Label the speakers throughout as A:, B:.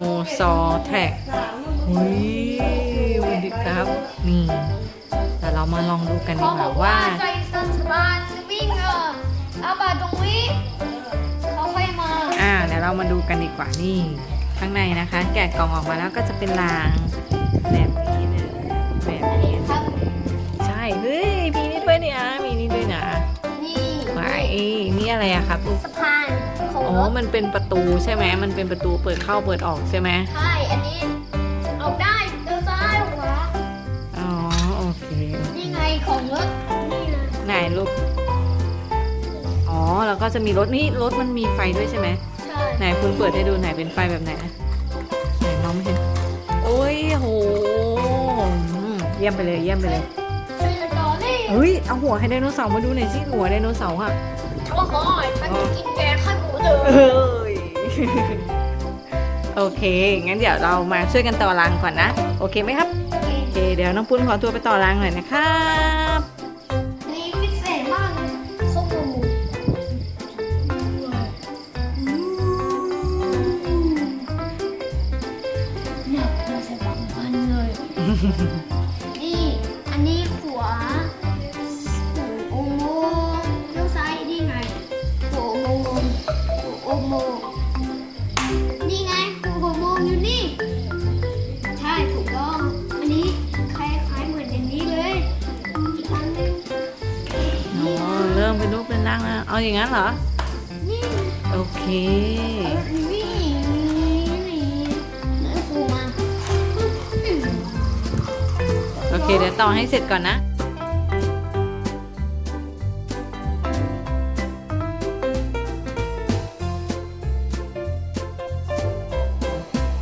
A: โมซอแท็กหุยสวัสดีครับ นี่ แต่เรามาลองดูกันดี
B: เขา
A: ก
B: บ
A: ว่า
B: อก
A: ว่า
B: ว่าใส่สันสบานจะวิ่งเออเอาบาตรงนี้เขาค่อยมา
A: อ่าเดี๋ยวเรามาดูกันดีกว่านี่ ข้างในนะคะ แกะกล่องออกมาแล้วก็จะเป็นรางแบบนี้นะแบบ
B: อัน
A: นี้
B: นี้ครับ
A: ใช่เฮ้ยมีนี่ด้วยเนี่ยมีนี่ด้วยนะ
B: นี่
A: หมายนี่อะไรอะครับลูก
B: สะพานข อง
A: อ๋อ
B: รถ
A: มันเป็นประตูใช่ไหม มันเป็นประตูเปิดเข้าเปิดออกใช่ไหม
B: ใช่ อันนี้เอาได้เดินซ้ายขวา
A: อ๋อ โอเค
B: นี่ไงของรถนี่นะ
A: ไหนลูก อ๋อ แล้วก็จะมีรถนี่รถมันมีไฟด้วยใช่ไหม
B: ใช่
A: ไหนคุณเปิดให้ดูไหนเป็นไฟแบบไหนนะไหนมองไม่เห็น โอ้ยโหอืมเยี่ยมไปเลยเยี่ยมไปเลย
B: เป็นต่อนี่
A: เฮ้ย เอาหัวให้ไดโนเสาร์มาดูหน่อยสิหัวไดโนเสาร์อะ
B: โอ้โหฉันจะกินแกงข้าวหมู เอ้
A: ยโอเค งั้นเดี๋ยวเรามาช่วยกันต่อรางก่อนนะ โอเคไหมครับ โอเค เดี๋ยวน้องปุ้นขอตัวไปต่อรางหน่อยนะครับ
B: นี่พิเศษมากเลยข้าวหมูเนี่ยเราจะบังกันเลย น
A: รูปเป็นร่างแล้วเอาอย่างนั้นเหรอ
B: นี่
A: โอเค
B: นี่นี่นั่นปูมา
A: โอเค เดี๋ยวต่อให้เสร็จก่อนนะ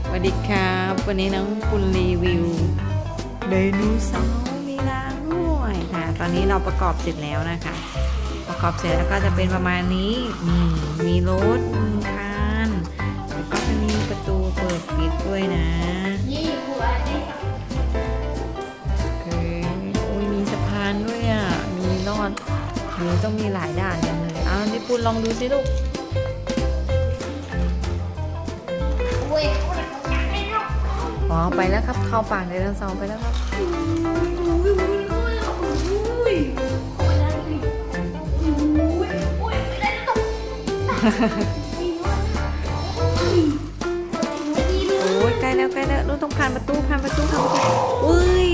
A: สวัสดีครับ วันนี้น้องปุณรีวิวไดโนเสาร์มีรางด้วยค่ะ ตอนนี้เราประกอบเสร็จแล้วนะคะ ประกอบเสร็จแล้วก็จะเป็นประมาณนี้นี่มีรถมีคันแล้วก็จะมีประตูเปิดปิดด้วยนะ
B: นี่หัวนี่
A: โอเคโอ้ยมีสะพานด้วยอะมีรอดเฮ้ยต้องมีหลายด่านกันเลยเอานี่ปุณลองดูสิลูก
B: โอ้ยโอ้ยเขาอยากให้เรา
A: อ๋อไปแล้วครับเข้าป่าไดโนเสาร์ไปแล้วครับ โอ้ยใกล้แล้วใกล้แล้วลูกต้องผ่านประตูผ่านประตูผ่านประตูอุ้ย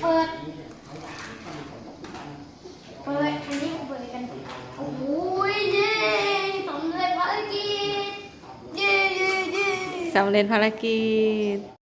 B: เปิด เปิดอันนี้เปิดกัน โอ้ยเย้สำเร็จภารกิจ เย้เย้เย้
A: สำเร็จภารกิจ